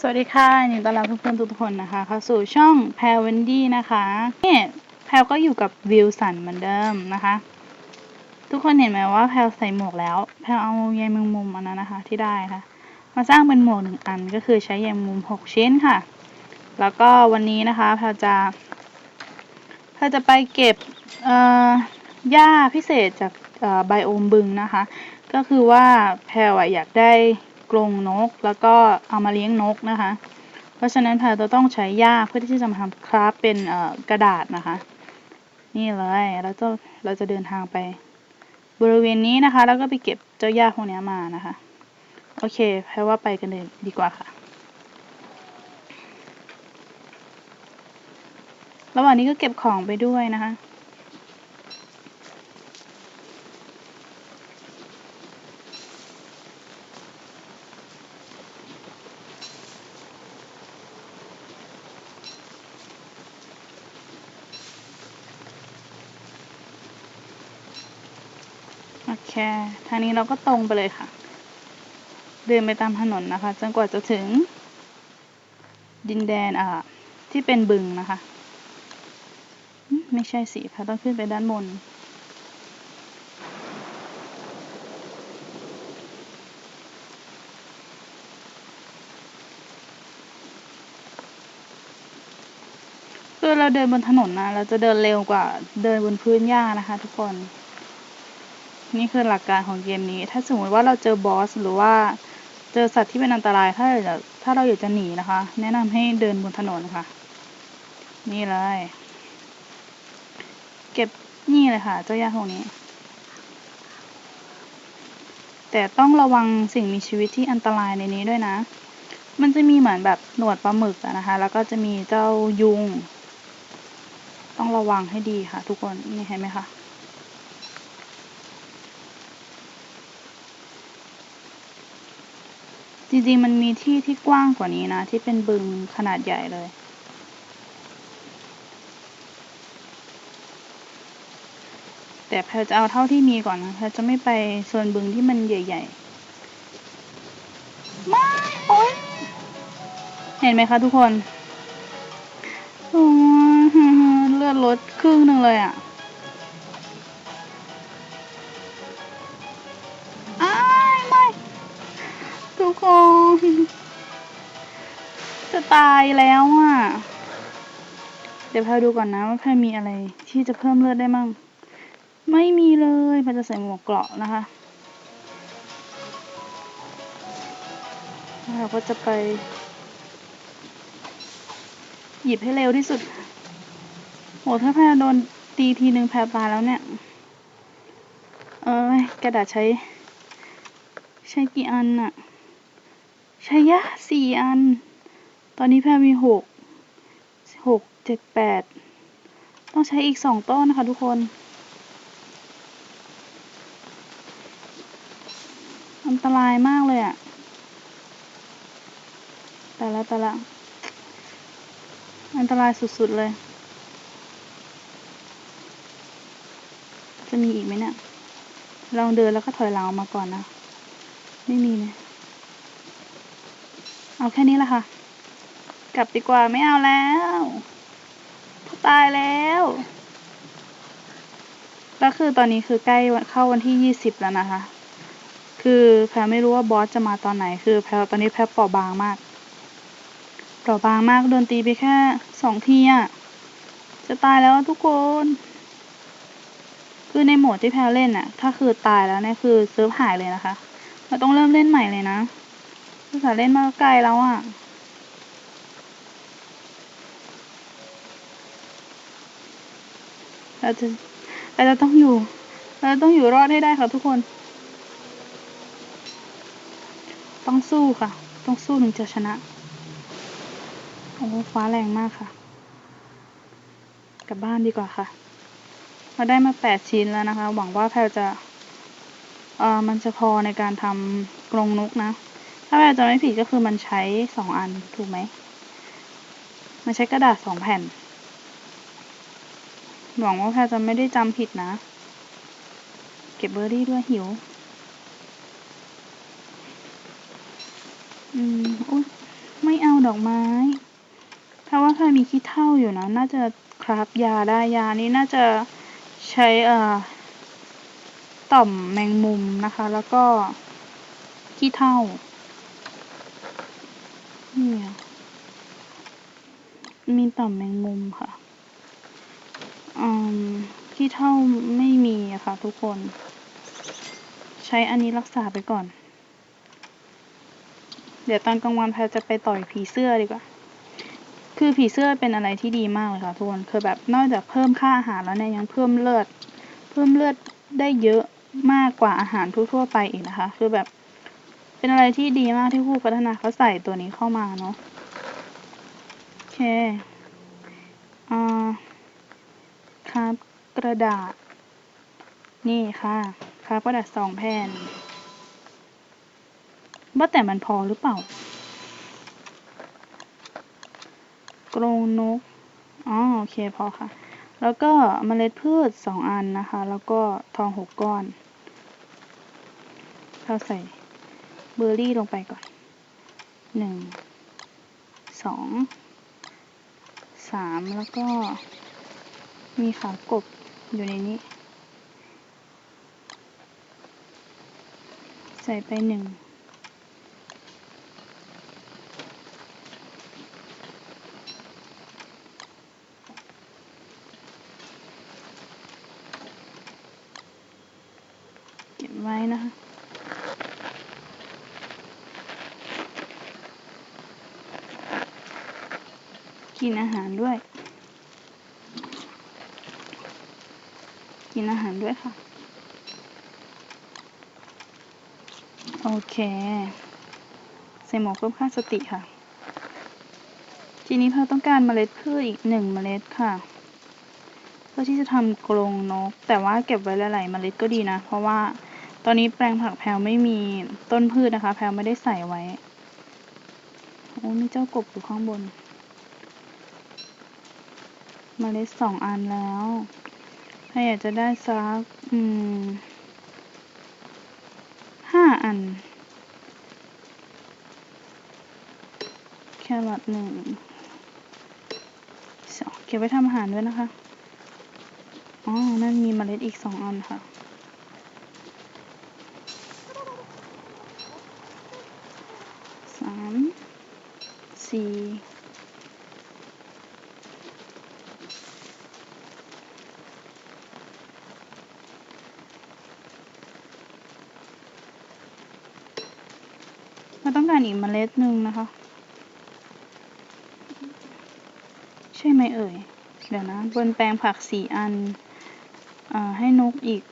สวัสดีค่ะยินดีต้อนรับเพื่อนๆทุกคนนะคะ เข้าสู่ช่องแพรเวนดี้นะคะนี่แพรก็อยู่กับวิวสันเหมือนเดิมนะคะ ทุกคนเห็นไหมว่าแพรใส่หมวกแล้ว แพรเอาใยแมงมุมอันนั้นนะคะ ที่ได้ค่ะมาสร้างเป็นหมวกหนึ่งอันก็คือใช้ใยแมงมุมหกชิ้นค่ะ แล้วก็วันนี้นะคะแพรจะแพรจะไปเก็บเออหญ้าพิเศษจากเออไบโอมบึงนะคะ ก็คือว่าแพรออยากได้ กรงนก แล้วก็เอามาเลี้ยงนกนะคะ เพราะฉะนั้นแพรจะต้องใช้หญ้าเพื่อที่จะมาทำคราฟเป็นกระดาษนะคะ นี่เลยเราจะเราจะเดินทางไป บริเวณนี้นะคะ แล้วก็ไปเก็บเจ้าหญ้าพวกนี้มานะคะ โอเคแพรว่าไปกันเลยดีกว่าค่ะ ระหว่างนี้ก็เก็บของไปด้วยนะคะ โอเคทางนี้เราก็ตรงไปเลยค่ะ เดินไปตามถนนนะคะ จนกว่าจะถึง ดินแดนอ่าที่เป็นบึงนะคะ ไม่ใช่สิค่ะต้องขึ้นไปด้านบนคือเราเดินบนถนนนะ เราจะเดินเร็วกว่าเดินบนพื้นหญ้านะคะทุกคน นี่คือหลักการของเกมนี้ ถ้าสมมติว่าเราเจอบอสหรือว่าเจอสัตว์ที่เป็นอันตราย ถ้าเราถ้าเราอยากจะหนีนะคะ แนะนำให้เดินบนถนนค่ะ นี่เลย เก็บนี่เลยค่ะ เจ้าหญ้าพวกนี้ แต่ต้องระวังสิ่งมีชีวิตที่อันตรายในนี้ด้วยนะ มันจะมีเหมือนแบบหนวดปลาหมึกนะคะ แล้วก็จะมีเจ้ายุง ต้องระวังให้ดีค่ะ ทุกคน นี่เห็นไหมคะ จริงๆ มันมีที่ที่กว้างกว่านี้นะ ที่เป็นบึงขนาดใหญ่เลย แต่แพลจะเอาเท่าที่มีก่อนนะแพลจะไม่ไปส่วนบึงที่มันใหญ่ๆไม่โอ๊ยเห็นไหมคะทุกคนโอ้ยเลือดลดครึ่งหนึ่งเลยอะอ้ คนจะตายแล้วอะ เดี๋ยวแพรดูก่อนนะว่าแพรมีอะไรที่จะเพิ่มเลือดได้มั่ง ไม่มีเลยแพรจะใส่หมวกเกราะนะคะเราก็จะไป หยิบให้เร็วที่สุด โห ถ้าแพรโดนตีทีหนึ่งแพรตายแล้วเนี่ย เอ้ย กระดาษใช้ ใช้กี่อันน่ะ ช้ยะสี่อัน ตอนนี้แพรมีหกหกเจ็ดแปดต้องใช้อีกสองต้นนะคะทุกคนอันตรายมากเลยอะ่ะแต่ละแต่ละ อันตรายสุดๆเลย จะมีอีกไหมเนี่ยลองเดินแล้วก็ถอยหลังออกมาก่อนนะ ไม่มีเลย เอาแค่นี้แหละค่ะ กลับดีกว่าไม่เอาแล้วตายแล้วแล้วคือตอนนี้คือใกล้เข้าวันที่ยี่สิบแล้วนะคะ คือแพรไม่รู้ว่าบอสจะมาตอนไหน คือแพรตอนนี้แพรเปราะบางมากเปราะบางมากโดนตีไปแค่สองทีอะจะตายแล้วทุกคน คือในโหมดที่แพรเล่นอะถ้าคือตายแล้วเนี่ยคือเซิร์ฟหายเลยนะคะเราต้องเริ่มเล่นใหม่เลยนะ ภาษาเล่นมาไกลแล้วอะ เราจะเราจะต้องอยู่ เราต้องอยู่รอดให้ได้ค่ะทุกคน ต้องสู้ค่ะ ต้องสู้ถึงจะชนะ โอ้ฟ้าแรงมากค่ะ กลับบ้านดีกว่าค่ะ เราได้มาแปดชิ้นแล้วนะคะ หวังว่าแพลจะเอ่อมันจะพอในการทำกรงนกนะ ถ้าแพลจะไม่ผิดก็คือมันใช้สองอันถูกไหม มันใช้กระดาษสองแผ่น หวังว่าแพจะไม่ได้จำผิดนะ เก็บเบอร์รี่ด้วยหิว อืมอุ้ยไม่เอาดอกไม้ถ้าว่าใครมีขี้เถ้าอยู่นะ น่าจะคราฟยาได้ยานี้น่าจะใช้เอ่อต่อมแมงมุมนะคะ แล้วก็ขี้เถ้า นี่ยมีต่อมแมงมุมค่ะอืมขี้เถ้าไม่มีอะค่ะทุกคน ใช้อันนี้รักษาไปก่อน เดี๋ยวตอนกลางวันแพรจะไปต่อยผีเสื้อดีกว่า คือผีเสื้อเป็นอะไรที่ดีมากเลยค่ะทุกคนคือแบบนอกจากเพิ่มค่าอาหารแล้วเนี่ยยังเพิ่มเลือด เพิ่มเลือดได้เยอะมากกว่าอาหารทั่วๆไปอีกนะคะ คือแบบ เป็นอะไรที่ดีมากที่ผู้พัฒนาเขาใส่ตัวนี้เข้ามาเนาะโอเคอ่าครับกระดาษ นี่ค่ะครับกระดาษสองแผ่นว่าแต่มันพอหรือเปล่ากรงนกอ๋อโอเคพอค่ะ แล้วก็เมล็ดพืชสองอันนะคะ แล้วก็ทองหกก้อนเราใส่ เบอร์รี่ลงไปก่อนหนึ่งสองสามแล้วก็มีขากบอยู่ในนี้ ใส่ไปหนึ่งเก็บไว้นะคะ กินอาหารด้วย กินอาหารด้วยค่ะ โอเค ใส่หมวกเพิ่มค่าสติค่ะ ทีนี้เราต้องการเมล็ดพืชอีกหนึ่งเมล็ดค่ะ เพื่อที่จะทำกรงนก แต่ว่าเก็บไว้หลายๆเมล็ดก็ดีนะ เพราะว่าตอนนี้แปลงผักแพลวไม่มีต้นพืชนะคะ แพลวไม่ได้ใส่ไว้ โอ้มีเจ้ากบอยู่ข้างบน เมล็ดสองอันแล้ว ถ้าอยากจะได้สัก อืมห้าอัน แครอทหนึ่งสองเก็บไว้ทำอาหารด้วยนะคะ อ๋อ นั่นมีเมล็ดอีกสองอันค่ะสามสี่ ต้องการอีกเมล็ดหนึ่งนะคะ ใช่ไหมเอ่ย เดี๋ยวนะบนแปลงผักสี่อันอให้นกอีก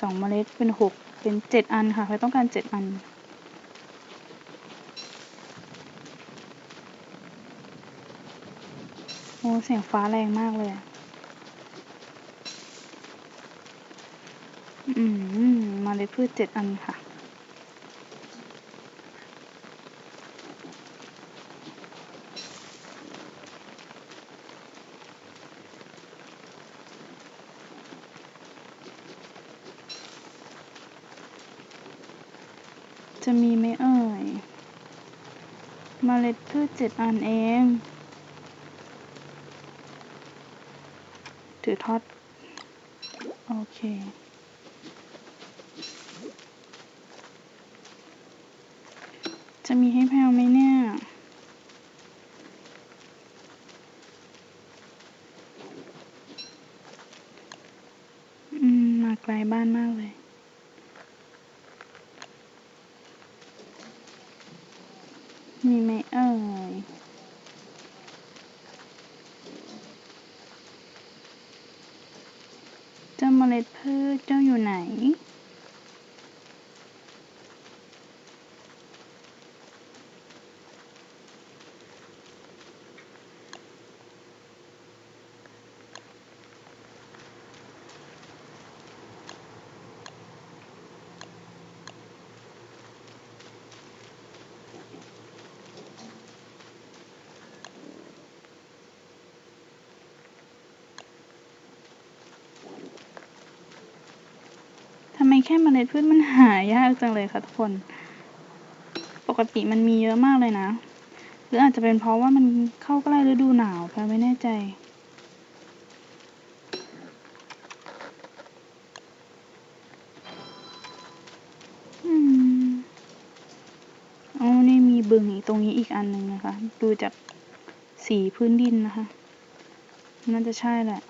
สองเมล็ดเป็นหกเป็นเจ็ดอันค่ะเราต้องการเจ็ดอันโอ้เสียงฟ้าแรงมากเลยอืมเมาเลยพืชเจ็ดอันค่ะมีไหมเอ่ย เมล็ดพืช เจ็ดอันเอง ถือทอด โอเค จะมีให้แพลวไหมเนี่ย อืม มาไกลบ้านมากเลย มีไหมเอ่ย เจ้าเมล็ดพืชเจ้าอยู่ไหน แค่เมล็ดพืชมันหายากจังเลยค่ะทุกคน ปกติมันมีเยอะมากเลยนะ หรืออาจจะเป็นเพราะว่ามันเข้าใกล้ฤดูหนาวแพรไม่แน่ใจ อืมอ๋อนี่มีบึงอีกตรงนี้อีกอันหนึ่งนะคะ ดูจากสีพื้นดินนะคะ น่าจะใช่แหละ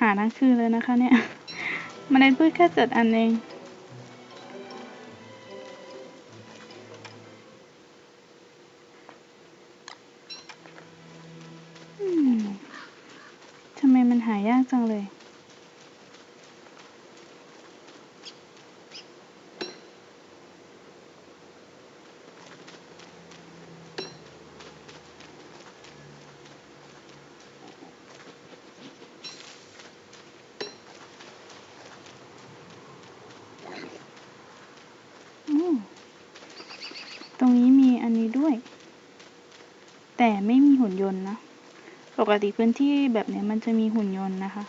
หาทั้งคืนเลยนะคะเนี่ย มันเล็ดพืชแค่เจ็ดอันเอง อืม ทำไมมันหายากจังเลย อืมตรงนี้มีอันนี้ ด้วย แต่ไม่มีหุ่นยนต์นะ ปกติพื้นที่แบบนี้มันจะมีหุ่นยนต์นะคะ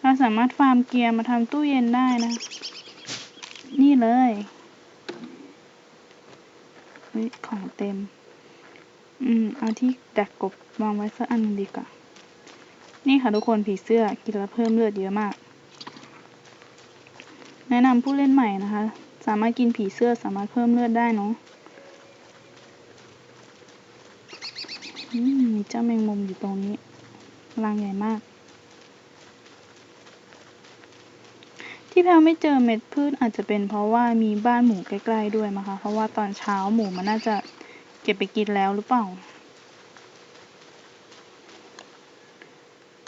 เราสามารถฟาร์มเกียร์มาทำตู้เย็นได้นะ นี่เลยของเต็ม อืม เอาที่ดักกบวางไว้สักอันดีกว่า นี่ค่ะทุกคนผีเสื้อกินแล้วเพิ่มเลือดเยอะมาก แนะนำผู้เล่นใหม่นะคะ สามารถกินผีเสื้อสามารถเพิ่มเลือดได้เนาะ มีเจ้าแมงมุมอยู่ตรงนี้รังใหญ่มาก ที่แพลไม่เจอเม็ดพืชอาจจะเป็นเพราะว่ามีบ้านหมูใกล้ๆด้วยมั้งคะ เพราะว่าตอนเช้าหมูมันน่าจะเก็บไปกินแล้วหรือเปล่า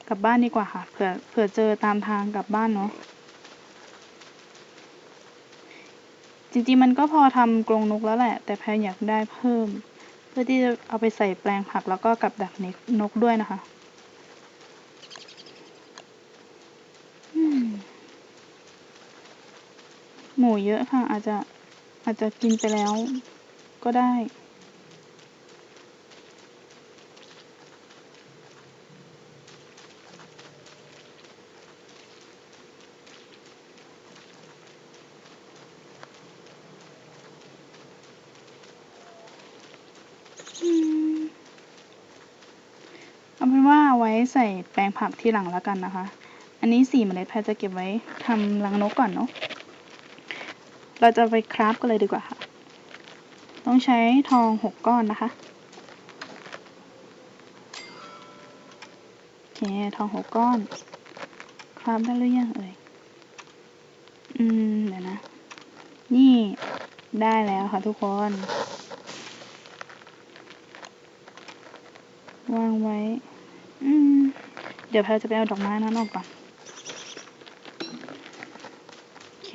กลับบ้านดีกว่าค่ะ เผื่อเผื่อเจอตามทางกลับบ้านเนาะจริงๆมันก็พอทำกรงนกแล้วแหละ แต่แพรอยากได้เพิ่ม เพื่อที่จะเอาไปใส่แปลงผักแล้วก็กับดักนกนกด้วยนะคะหมูเยอะค่ะ อาจจะอาจจะกินไปแล้วก็ได้ อืมเอาเป็นว่าเอาไว้ ใส่แปลงผักที่หลังแล้วกันนะคะ อันนี้สี่เมล็ดแพรจะเก็บไว้ทำรังนกก่อนเนาะ เราจะไปคราฟกันเลยดีกว่าค่ะ ต้องใช้ทองหกก้อนนะคะโอเคทองหกก้อน คราฟได้หรือยังเอ่ย อืมเดี๋ยวนะ นี่ได้แล้วค่ะทุกคนวางไว้ เดี๋ยวแพลจะไปเอาดอกไม้นั้นออกก่อน โอเค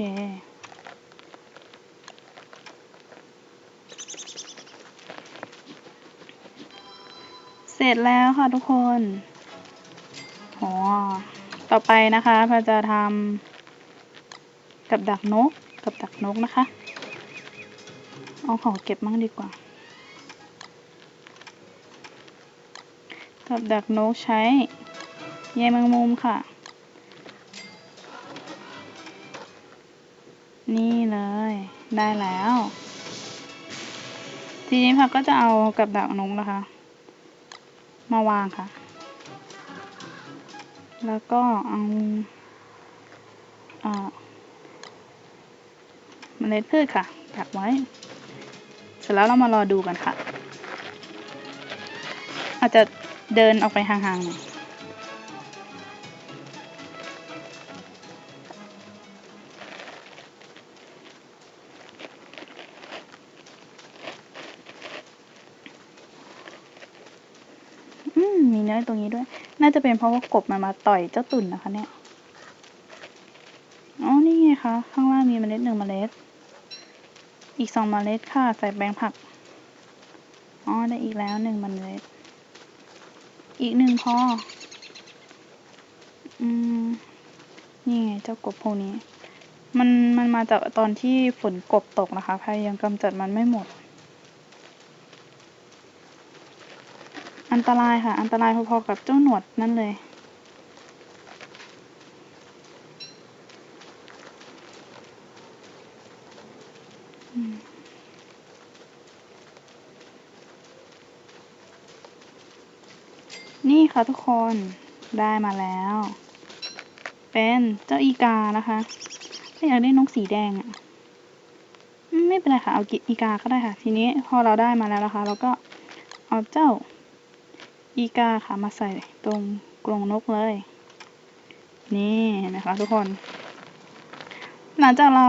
เสร็จแล้วค่ะทุกคนอ๋อต่อไปนะคะแพลจะทำกับดักนก กับดักนกนะคะ เอาของเก็บมั่งดีกว่า กับดักนกใช้ใยแมงมุมค่ะ นี่เลย ได้แล้ว ทีนี้พักก็จะเอากับดักนกนะคะ มาวางค่ะ แล้วก็เอาเมล็ดพืชค่ะดักไว้ เสร็จแล้วเรามารอดูกันค่ะ อาจจะ เดินออกไปห่างๆหน่อยอืมมีเนื้อตรงนี้ด้วย น่าจะเป็นเพราะว่ากบมันมาต่อยเจ้าตุ่นนะคะเนี่ย อ๋อ นี่ไงคะ ข้างล่างมีเมล็ดหนึ่งเมล็ด อีกสองเมล็ดค่ะ ใส่แปลงผัก อ๋อ ได้อีกแล้วหนึ่งเมล็ด อีกหนึ่งพอ อืม นี่ไงเจ้ากบพวกนี้ มันมันมาจากตอนที่ฝนกบตกนะคะ พยายามกำจัดมันไม่หมด อันตรายค่ะ อันตรายพอๆกับเจ้าหนวดนั่นเลย คะทุกคนได้มาแล้ว เป็นเจ้าอีกานะคะถ้าอยากได้นกสีแดงอะไม่เป็นไรค่ะเอากิอีกาก็ได้ค่ะ ทีนี้พอเราได้มาแล้วนะคะ เราก็เอาเจ้าอีกาค่ะมาใส่ตรงกรงนกเลย นี่นะคะ ทุกคน หลังจากเรา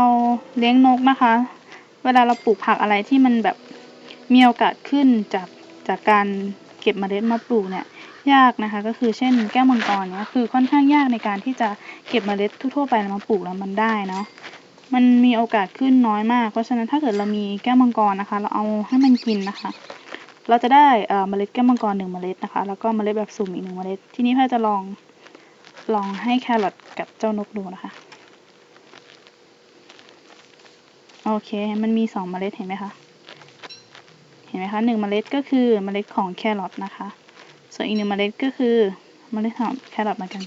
เลี้ยงนกนะคะ เวลาเราปลูกผักอะไรที่มันแบบมีโอกาสขึ้นจากจากการเก็บเมล็ดมาปลูกเนี่ย ยากนะคะ ก็คือเช่นแก้วมังกรเนี่ยคือค่อนข้างยากในการที่จะเก็บเมล็ดทั่วๆไปแล้วมาปลูกแล้วมันได้เนาะมันมีโอกาสขึ้นน้อยมาก เพราะฉะนั้นถ้าเกิดเรามีแก้วมังกรนะคะ เราเอาให้มันกินนะคะ เราจะได้เมล็ดแก้วมังกรหนึ่งเมล็ดนะคะ แล้วก็เมล็ดแบบสุ่มอีกหนึ่งเมล็ด ทีนี้พทย์จะลองลองให้แครอทกับเจ้านกดูนะคะ โอเค มันมีสองเมล็ดเห็นไหมคะ เห็นไหมคะหนึ่งเมล็ดก็คือเมล็ดของแครอทนะคะ ส่วนอีกหนึ่งเมล็ดก็คือเมล็ดของแครอทเหมือนกัน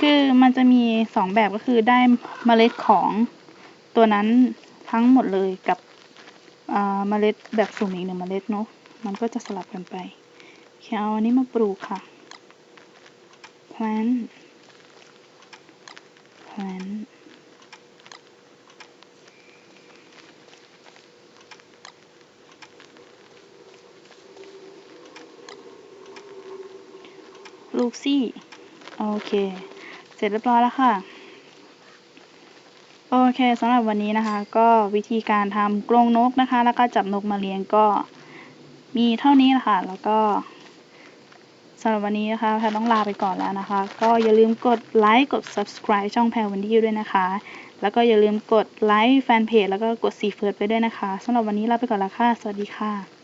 คือมันจะมีสองแบบก็คือได้เมล็ดของตัวนั้นทั้งหมดเลยกับเมล็ดแบบสุ่มอีกหนึ่งเมล็ดเนาะมันก็จะสลับกันไปโอเคเอาอันนี้มาปลูกค่ะ plant plant ลูกซี่ โอเค เสร็จเรียบร้อยแล้วค่ะ โอเคสำหรับวันนี้นะคะ ก็วิธีการทำกรงนกนะคะ แล้วก็จับนกมาเลี้ยงก็มีเท่านี้ละค่ะแล้วก็สำหรับวันนี้นะคะแพรต้องลาไปก่อนแล้วนะคะ ก็อย่าลืมกดไลค์กด subscribe ช่องแพรวันดี้ด้วยนะคะ แล้วก็อย่าลืมกดไลค์แฟนเพจแล้วก็กดสีเฟิร์สไปด้วยนะคะสำหรับวันนี้ลาไปก่อนล้วค่ะ สวัสดีค่ะ